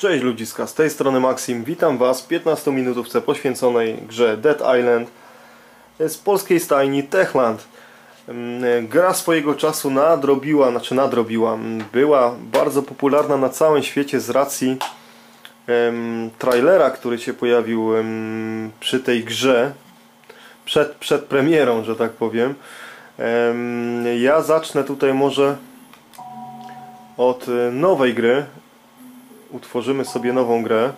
Cześć ludziska, z tej strony Maxim, witam Was w 15 minutówce poświęconej grze Dead Island z polskiej stajni Techland. Mm, Gra swojego czasu nadrobiła, znaczy nadrobiła, mm, była bardzo popularna na całym świecie z racji trailera, który się pojawił przy tej grze przed, przed premierą, że tak powiem. Em, Ja zacznę tutaj może od e, nowej gry, utworzymy sobie nową grę.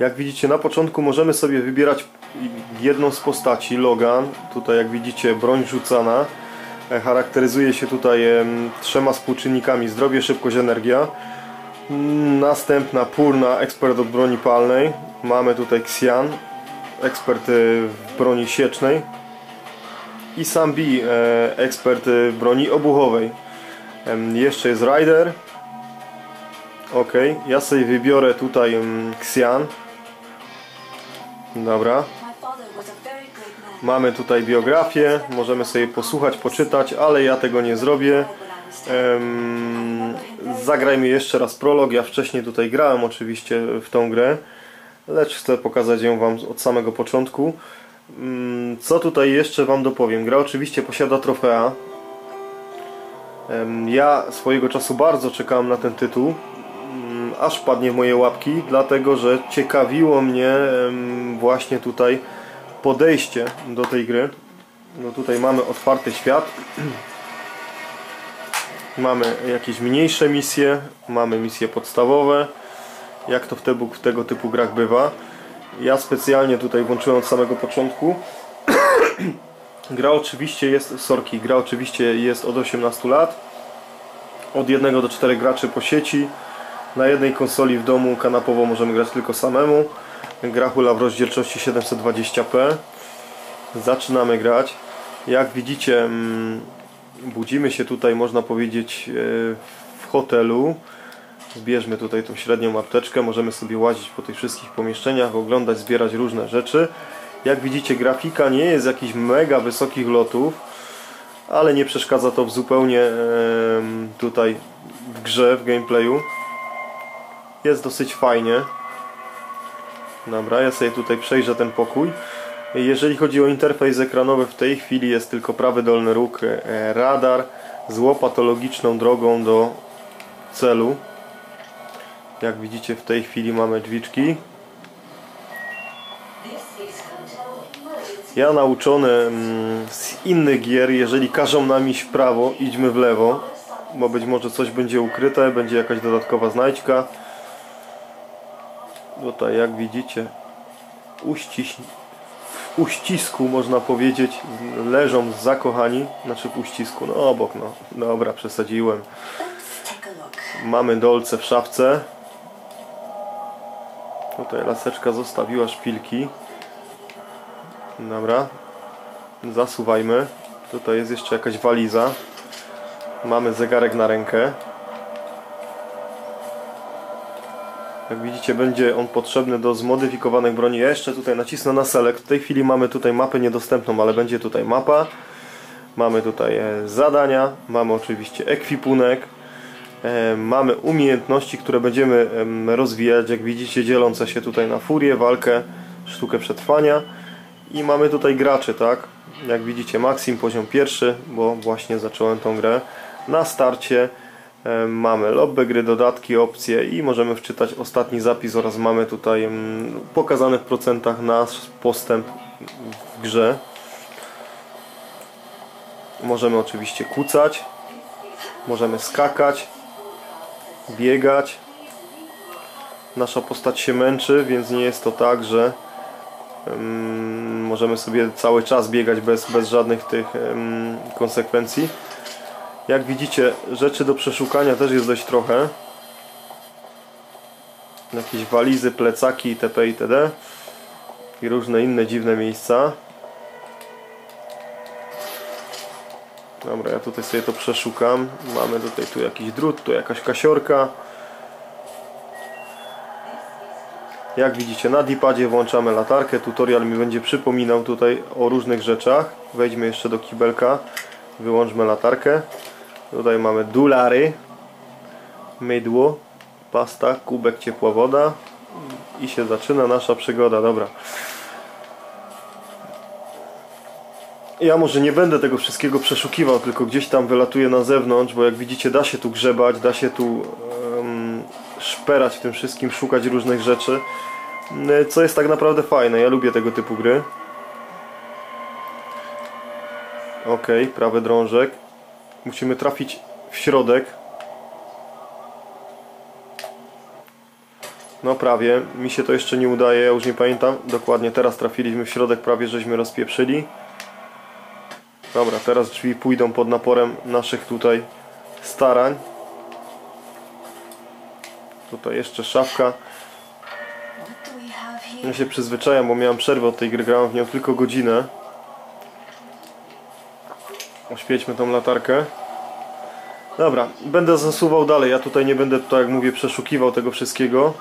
Jak widzicie na początku możemy sobie wybierać jedną z postaci, Logan. Tutaj jak widzicie broń rzucana. E, Charakteryzuje się tutaj em, trzema współczynnikami zdrowie, szybkość, energia. Następna Purna, ekspert od broni palnej. Mamy tutaj Xian, ekspert e, w broni siecznej. I Sambi, e, ekspert e, w broni obuchowej. Jeszcze jest Rider, Ok, ja sobie wybiorę tutaj mm, Xian. Dobra. Mamy tutaj biografię, możemy sobie posłuchać, poczytać, ale ja tego nie zrobię. Em, zagrajmy jeszcze raz prolog. Ja wcześniej tutaj grałem oczywiście w tą grę, lecz chcę pokazać ją Wam od samego początku. Mm, Co tutaj jeszcze Wam dopowiem? Gra oczywiście posiada trofea. Ja swojego czasu bardzo czekałem na ten tytuł, aż padnie w moje łapki, dlatego że ciekawiło mnie właśnie tutaj podejście do tej gry. No tutaj mamy otwarty świat. Mamy jakieś mniejsze misje, mamy misje podstawowe, jak to w tego, w tego typu grach bywa. Ja specjalnie tutaj włączyłem od samego początku. Gra oczywiście jest, sorki, gra oczywiście jest od 18 lat. Od 1 do 4 graczy po sieci. Na jednej konsoli w domu kanapowo możemy grać tylko samemu. Gra hula w rozdzielczości 720p. Zaczynamy grać. Jak widzicie, mm, budzimy się tutaj, można powiedzieć, e, w hotelu. Zbierzmy tutaj tą średnią apteczkę. Możemy sobie łazić po tych wszystkich pomieszczeniach, oglądać, zbierać różne rzeczy. Jak widzicie, grafika nie jest jakichś mega wysokich lotów, ale nie przeszkadza to w zupełnie tutaj w grze, w gameplayu. Jest dosyć fajnie. Dobra, ja sobie tutaj przejrzę ten pokój. Jeżeli chodzi o interfejs ekranowy, w tej chwili jest tylko prawy dolny róg e, radar z łopatologiczną drogą do celu. Jak widzicie, w tej chwili mamy drzwiczki. Ja nauczony mm, z innych gier, jeżeli każą nam iść w prawo, idźmy w lewo, bo być może coś będzie ukryte, będzie jakaś dodatkowa znajdźka. Tutaj jak widzicie uściś, w uścisku można powiedzieć leżą zakochani, znaczy w uścisku, no obok no, dobra przesadziłem. Mamy dolce w szafce. Tutaj laseczka zostawiła szpilki. Dobra. Zasuwajmy. Tutaj jest jeszcze jakaś waliza. Mamy zegarek na rękę. Jak widzicie będzie on potrzebny do zmodyfikowanych broni. Ja jeszcze tutaj nacisnę na select. W tej chwili mamy tutaj mapę niedostępną, ale będzie tutaj mapa. Mamy tutaj e, zadania. Mamy oczywiście ekwipunek. E, Mamy umiejętności, które będziemy em, rozwijać, jak widzicie, dzielące się tutaj na furię, walkę, sztukę przetrwania. I mamy tutaj graczy, tak? Jak widzicie, Maxim poziom pierwszy, bo właśnie zacząłem tą grę. Na starcie mamy lobby gry, dodatki, opcje i możemy wczytać ostatni zapis oraz mamy tutaj em, pokazane w procentach nasz postęp w grze. Możemy oczywiście kucać, możemy skakać, biegać. Nasza postać się męczy, więc nie jest to tak, że em, możemy sobie cały czas biegać bez, bez żadnych tych konsekwencji. Jak widzicie, rzeczy do przeszukania też jest dość trochę. Jakieś walizy, plecaki itp. itd. I różne inne dziwne miejsca. Dobra, ja tutaj sobie to przeszukam. Mamy tutaj tu jakiś drut, tu jakaś kasiorka. Jak widzicie na D-padzie włączamy latarkę. Tutorial mi będzie przypominał tutaj o różnych rzeczach. Wejdźmy jeszcze do kibelka. Wyłączmy latarkę. Tutaj mamy dolary. Mydło. Pasta, kubek, ciepła woda. I się zaczyna nasza przygoda, dobra. Ja może nie będę tego wszystkiego przeszukiwał, tylko gdzieś tam wylatuję na zewnątrz, bo jak widzicie da się tu grzebać, da się tu em, szperać w tym wszystkim, szukać różnych rzeczy. E, Co jest tak naprawdę fajne, ja lubię tego typu gry. Ok, prawy drążek. Musimy trafić w środek. No prawie, mi się to jeszcze nie udaje, ja już nie pamiętam. Dokładnie teraz trafiliśmy w środek, prawie żeśmy rozpieprzyli. Dobra, teraz drzwi pójdą pod naporem naszych tutaj starań. Tutaj jeszcze szafka. Ja się przyzwyczajam, bo miałem przerwę od tej gry, grałem w nią tylko godzinę. Oświećmy tą latarkę. Dobra, będę zasuwał dalej. Ja tutaj nie będę, tak jak mówię, przeszukiwał tego wszystkiego.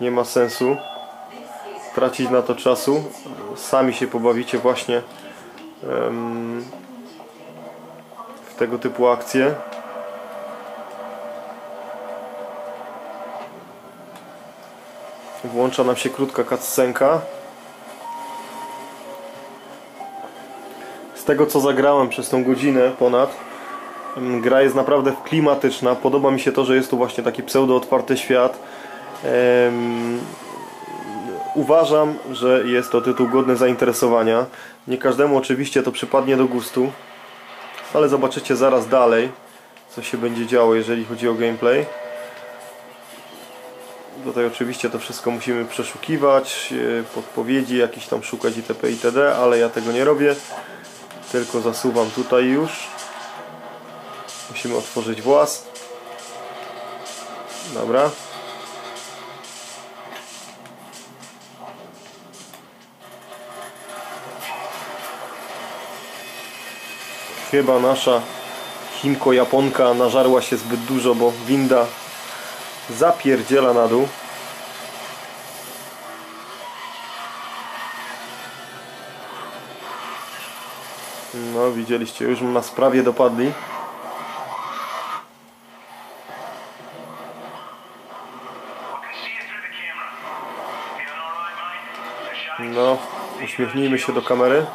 Nie ma sensu tracić na to czasu. Sami się pobawicie właśnie w tego typu akcje. Włącza nam się krótka cutscenka. Tego co zagrałem przez tą godzinę ponad, gra jest naprawdę klimatyczna. Podoba mi się to, że jest tu właśnie taki pseudo otwarty świat. Uważam, że jest to tytuł godny zainteresowania. Nie każdemu oczywiście to przypadnie do gustu, ale zobaczycie zaraz dalej, co się będzie działo, jeżeli chodzi o gameplay. Tutaj oczywiście to wszystko musimy przeszukiwać, e, podpowiedzi jakieś tam szukać itp. itd., ale ja tego nie robię, tylko zasuwam tutaj już. Musimy otworzyć włas. Dobra. Chyba nasza Chinko-Japonka nażarła się zbyt dużo, bo winda zapierdziela na dół. No, widzieliście, już nas prawie dopadli. No, uśmiechnijmy się do kamery.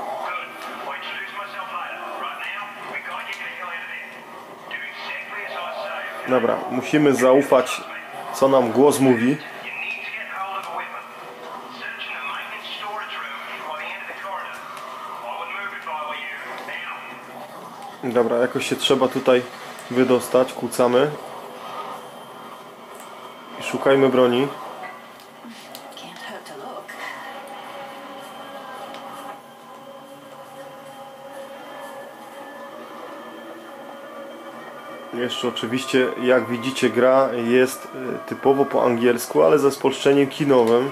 Dobra, musimy zaufać, co nam głos mówi. Dobra, jakoś się trzeba tutaj wydostać. Kłócamy. I szukajmy broni. Jeszcze oczywiście, jak widzicie, gra jest e, typowo po angielsku, ale ze spolszczeniem kinowym.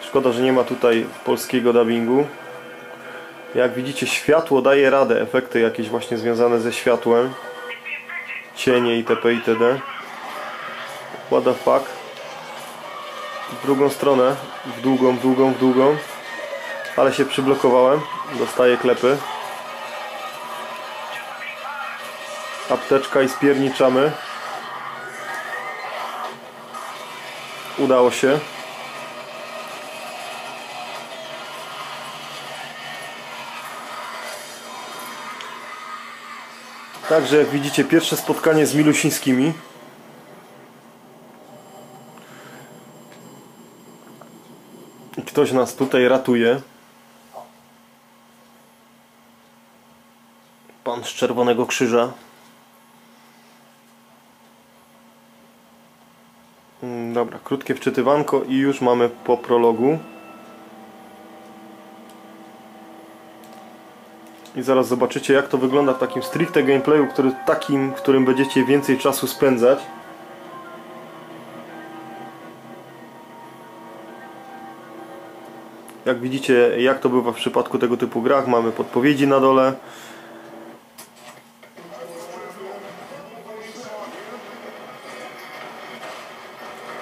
Szkoda, że nie ma tutaj polskiego dubbingu. Jak widzicie, światło daje radę, efekty jakieś właśnie związane ze światłem. Cienie itp. itd. What the fuck? W drugą stronę, w długą, w długą, w długą. Ale się przyblokowałem. Dostaję klepy. apteczka i spierniczamy. Udało się. Także jak widzicie pierwsze spotkanie z Milusińskimi. Ktoś nas tutaj ratuje. Pan z Czerwonego Krzyża. Mm, Dobra, krótkie wczytywanko i już mamy po prologu. I zaraz zobaczycie jak to wygląda w takim stricte gameplayu, który, takim, którym będziecie więcej czasu spędzać. Jak widzicie, jak to bywa w przypadku tego typu grach, mamy podpowiedzi na dole.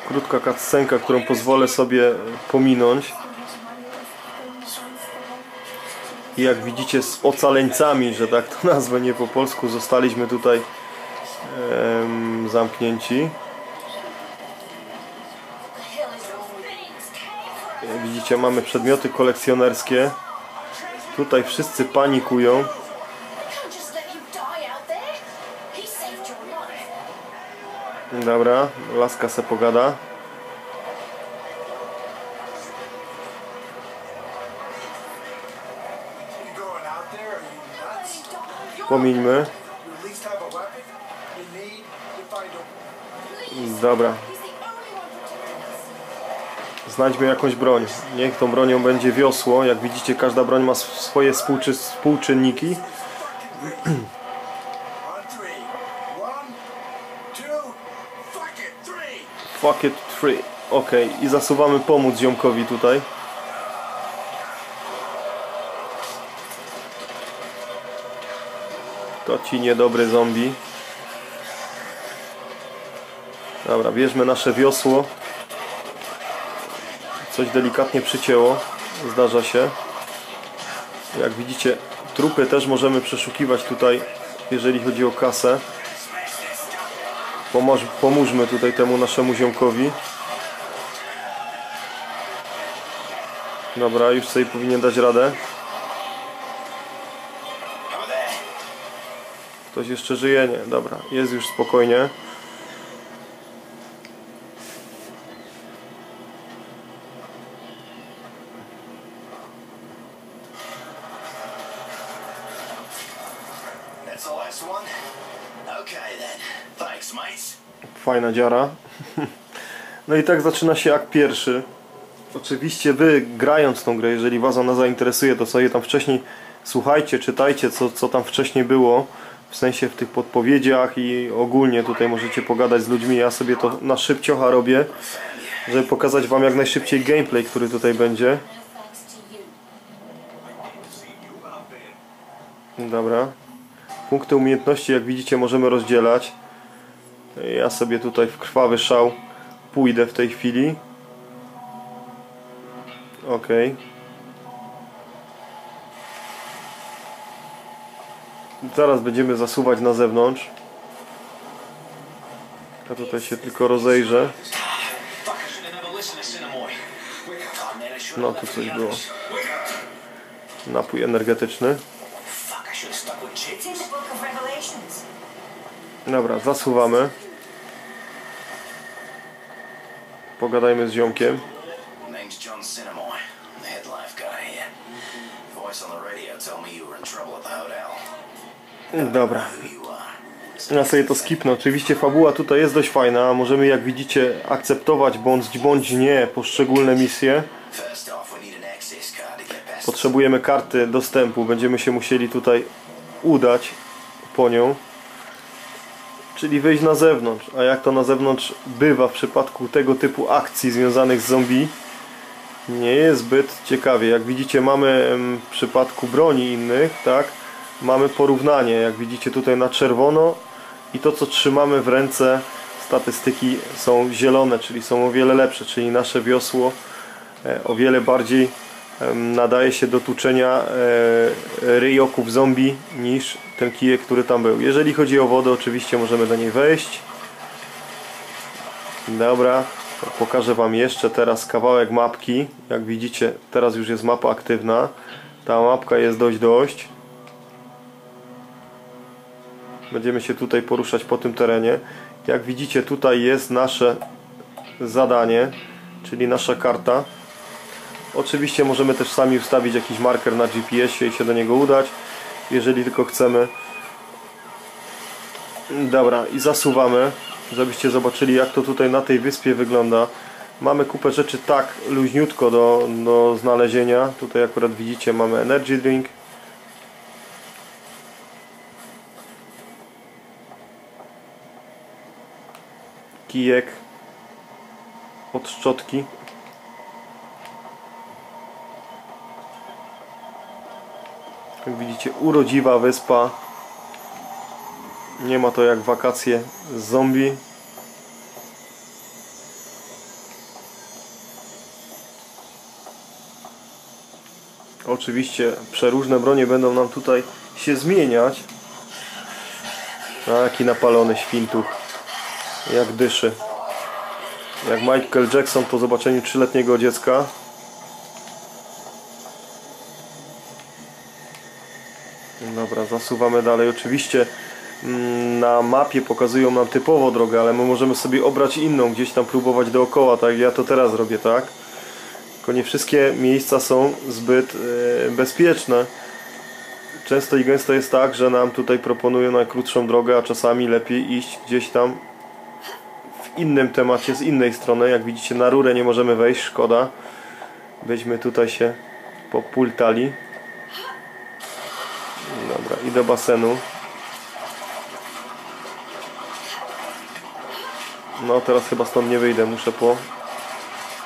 Krótka cutscenka, którą pozwolę sobie pominąć. I jak widzicie z ocaleńcami, że tak to nazwę nie po polsku, zostaliśmy tutaj em, zamknięci. Jak widzicie mamy przedmioty kolekcjonerskie. Tutaj wszyscy panikują. Dobra, laska se pogada. A Dobra, znajdźmy jakąś broń. Niech tą bronią będzie wiosło. Jak widzicie, każda broń ma sw- swoje współczy współczynniki. fuck it, three. Ok, i zasuwamy pomóc ziomkowi tutaj. To ci niedobry zombie. Dobra, bierzmy nasze wiosło. Coś delikatnie przycięło. Zdarza się. Jak widzicie, trupy też możemy przeszukiwać tutaj, jeżeli chodzi o kasę. Pomóżmy tutaj temu naszemu ziomkowi. Dobra, już sobie powinien dać radę. Ktoś jeszcze żyje? Nie, dobra, jest już spokojnie. Fajna dziara. No i tak zaczyna się jak pierwszy. Oczywiście wy grając tą grę, jeżeli was ona zainteresuje, to sobie tam wcześniej słuchajcie, czytajcie co, co tam wcześniej było. W sensie w tych podpowiedziach i ogólnie tutaj możecie pogadać z ludźmi. Ja sobie to na szybciocha robię, żeby pokazać wam jak najszybciej gameplay, który tutaj będzie. Dobra. Punkty umiejętności, jak widzicie, możemy rozdzielać. Ja sobie tutaj w krwawy szał pójdę w tej chwili. Ok. Zaraz będziemy zasuwać na zewnątrz. Ja tutaj się tylko rozejrzę. No tu coś było. Napój energetyczny. Dobra, zasuwamy. Pogadajmy z ziomkiem. Dobra. Ja sobie to skipnę. Oczywiście fabuła tutaj jest dość fajna. Możemy jak widzicie akceptować bądź bądź nie poszczególne misje. Potrzebujemy karty dostępu. Będziemy się musieli tutaj udać po nią. Czyli wyjść na zewnątrz. A jak to na zewnątrz bywa w przypadku tego typu akcji związanych z zombie, nie jest zbyt ciekawie. Jak widzicie mamy em, w przypadku broni innych, tak, mamy porównanie. Jak widzicie tutaj na czerwono i to co trzymamy w ręce statystyki są zielone, czyli są o wiele lepsze, czyli nasze wiosło e, o wiele bardziej nadaje się do tuczenia e, ryjoków zombie niż ten kijek, który tam był. Jeżeli chodzi o wodę, oczywiście możemy do niej wejść. Dobra, pokażę Wam jeszcze teraz kawałek mapki. Jak widzicie, teraz już jest mapa aktywna. Ta mapka jest dość dość. Będziemy się tutaj poruszać po tym terenie. Jak widzicie, tutaj jest nasze zadanie, czyli nasza karta. Oczywiście możemy też sami ustawić jakiś marker na GPS-ie i się do niego udać, jeżeli tylko chcemy. Dobra, i zasuwamy, żebyście zobaczyli jak to tutaj na tej wyspie wygląda. Mamy kupę rzeczy tak luźniutko do, do znalezienia. Tutaj akurat widzicie mamy energy drink. Kijek od szczotki. Jak widzicie, urodziwa wyspa. Nie ma to jak wakacje z zombie. Oczywiście przeróżne bronie będą nam tutaj się zmieniać. Taki napalony świntuch. Jak dyszy. Jak Michael Jackson po zobaczeniu trzyletniego dziecka. Dobra, zasuwamy dalej. Oczywiście mm, na mapie pokazują nam typowo drogę, ale my możemy sobie obrać inną, gdzieś tam próbować dookoła, tak ja to teraz robię, tak? Tylko nie wszystkie miejsca są zbyt e, bezpieczne. Często i gęsto jest tak, że nam tutaj proponują najkrótszą drogę, a czasami lepiej iść gdzieś tam innym temacie, z innej strony. Jak widzicie, na rurę nie możemy wejść, szkoda. Byśmy tutaj się popultali. Dobra, i do basenu. No, teraz chyba stąd nie wyjdę, muszę po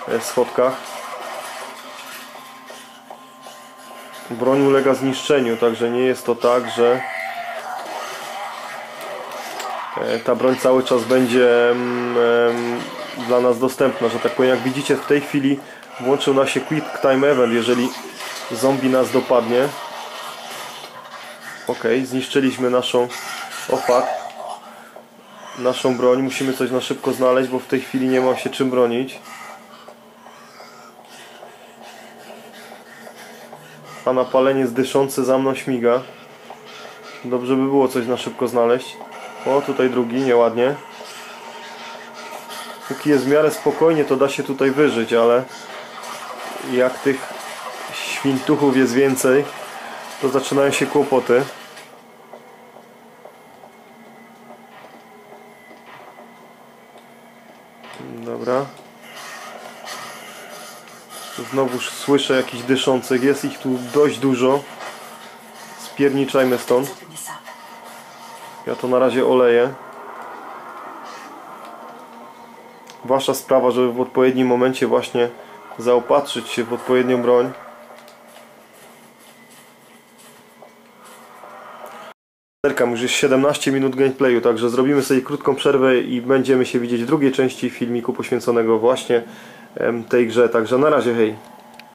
e, schodkach. Broń ulega zniszczeniu, także nie jest to tak, że ta broń cały czas będzie mm, dla nas dostępna, że tak powiem. Jak widzicie w tej chwili włączył nam się Quick Time Event, jeżeli zombie nas dopadnie. Ok, zniszczyliśmy naszą o fuck, naszą broń. Musimy coś na szybko znaleźć, bo w tej chwili nie ma się czym bronić. A napalenie dyszący za mną śmiga. Dobrze by było coś na szybko znaleźć. O, tutaj drugi, nieładnie. Póki jest w miarę spokojnie, to da się tutaj wyżyć, ale jak tych świntuchów jest więcej, to zaczynają się kłopoty. Dobra. Znowuż słyszę jakichś dyszących. Jest ich tu dość dużo. Spierniczajmy stąd. Ja to na razie oleję. Wasza sprawa, żeby w odpowiednim momencie właśnie zaopatrzyć się w odpowiednią broń. Zerkam, już jest 17 minut gameplayu, także zrobimy sobie krótką przerwę i będziemy się widzieć w drugiej części filmiku poświęconego właśnie tej grze. Także na razie, hej.